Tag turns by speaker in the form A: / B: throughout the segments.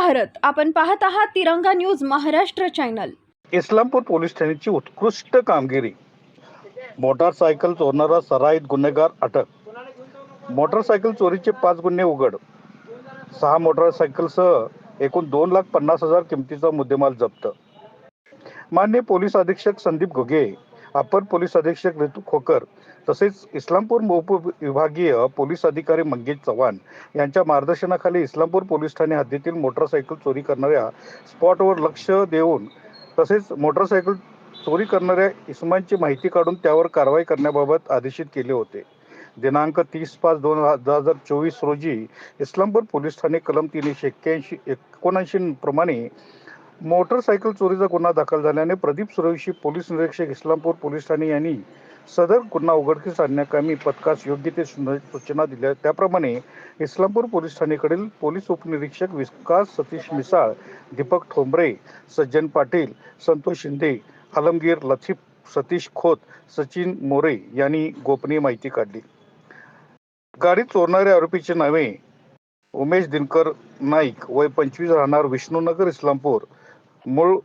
A: भारत. आपण पाहत आहात Tiranga news Maharashtra channel.
B: Islampur police ठाण्याची उत्कृष्ट कामगिरी. मोटारसायकल चोरणारा सराईत गुन्हेगार अटक. मोटारसायकल चोरीचे पाच गुन्हे उघड. सहा मोटारसायकलसह एकूण दोन लाख पन्नास हजार किमतीचा मुद्देमाल जप्त. मान्य पोलीस अधीक्षक संदीप घुगे अपर पोलीस अधीक्षक ऋतू खोकर तसेच इस्लामपूर उपविभागीय पोलीस अधिकारी मंगेश चव्हाण यांच्या मार्गदर्शनाखाली इस्लामपूर पोलीस ठाणे हद्दीतील मोटारसायकल चोरी करणाऱ्या स्पॉटवर लक्ष देऊन तसेच मोटारसायकल चोरी करणाऱ्या इसमांची माहिती काढून त्यावर कारवाई करण्याबाबत आदेशित केले होते. दिनांक तीस पाच दोन हजार चोवीस रोजी इस्लामपूर पोलीस ठाणे कलम तीनशे एक्क्याऐंशी एकोणऐंशी प्रमाणे मोटरसायकल चोरीचा गुन्हा दाखल झाल्याने प्रदीप सुरवशी पोलीस निरीक्षक इस्लामपूर पोलीस ठाणे यांनी सदर गुन्हा उघडकीस आणण्याकामी पथकास योग्य ते सूचना दिल्या. त्याप्रमाणे इस्लामपूर पोलीस ठाणेकडील पोलीस उपनिरीक्षक विकास सतीश मिसाळ दीपक ठोंबरे सज्जन पाटील संतोष शिंदे आलमगीर लतीफ सतीश खोत सचिन मोरे यांनी गोपनीय माहिती काढली. गाडी चोरणाऱ्या आरोपीचे नावे उमेश दिनकर नाईक वय पंचवीस राहणार विष्णुनगर इस्लामपूर मूळ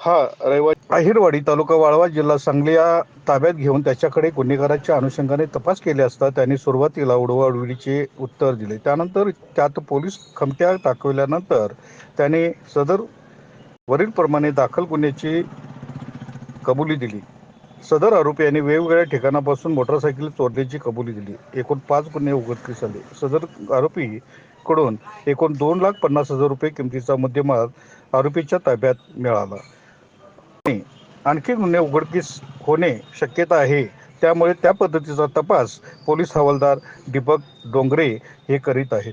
B: हा रहिवासी अहिरवाडी तालुका वाळवा जिल्हा सांगली या ताब्यात घेऊन त्याच्याकडे गुन्हेगाराच्या अनुषंगाने तपास केले असता त्यांनी सुरुवातीला उडवाउडवीचे उत्तर दिले. त्यानंतर त्यात पोलीस खमट्या दाखवल्यानंतर त्याने सदर वरीलप्रमाणे दाखल गुन्ह्याची कबुली दिली. सदर आरोपी यांनी वेगवेगळ्या ठिकाणापासून मोटरसायकल चोरण्याची कबुली दिली. एकूण पाच गुन्हे उघडकीस आले. सदर आरोपी कडून एकूण दोन लाख पन्नास हजार रुपये किमतीचा मुद्देमाल आरोपीच्या ताब्यात मिळाला. आणि आणखी गुन्हे उघडकीस होणे शक्यता आहे. त्यामुळे त्या पद्धतीचा तपास पोलीस हवालदार दीपक डोंगरे हे करीत आहेत.